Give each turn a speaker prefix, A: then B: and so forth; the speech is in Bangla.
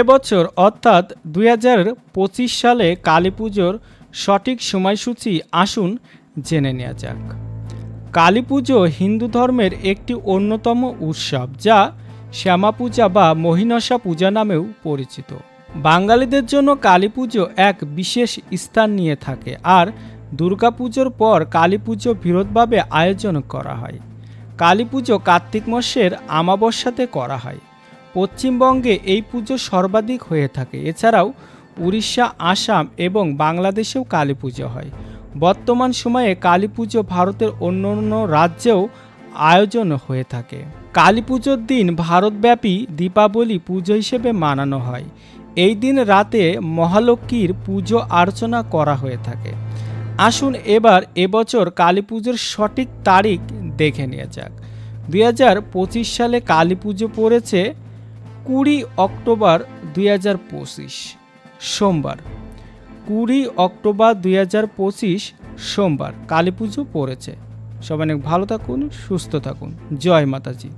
A: এবছর অর্থাৎ দুই হাজার পঁচিশ সালে কালী পুজোর সঠিক সময়সূচি আসুন জেনে নেওয়া যাক। কালী পুজো হিন্দু ধর্মের একটি অন্যতম উৎসব যা শ্যামা পূজা বা মহিনসা পূজা নামেও পরিচিত। বাঙালিদের জন্য কালী পুজো এক বিশেষ স্থান নিয়ে থাকে আর দুর্গাপুজোর পর কালী পুজো বৃহৎভাবে আয়োজন করা হয়। কালী পুজো কার্তিক মাসের আমাবস্যাতে করা হয়। পশ্চিমবঙ্গে এই পুজো সর্বাধিক হয়ে থাকে। এছাড়াও উড়িষ্যা, আসাম এবং বাংলাদেশেও কালী পুজো হয়। বর্তমান সময়ে কালী পুজো ভারতের অন্যান্য রাজ্যেও আয়োজন হয়ে থাকে। কালী পুজোর দিন ভারতব্যাপী দীপাবলি পুজো হিসেবে মানানো হয়। এই দিন রাতে মহালক্ষ্মীর পুজো অর্চনা করা হয়ে থাকে। আসুন এবার এবছর কালী পুজোর সঠিক তারিখ দেখে নেওয়া যাক। দুই হাজার পঁচিশ সালে কালী পুজো পড়েছে কুড়ি অক্টোবর দুই হাজার পঁচিশ, সোমবার। কুড়ি অক্টোবর দুই হাজার পঁচিশ, সোমবার। কালী পুজো পড়েছে। সবাই অনেক ভালো থাকুন, সুস্থ থাকুন। জয় মাতাজি।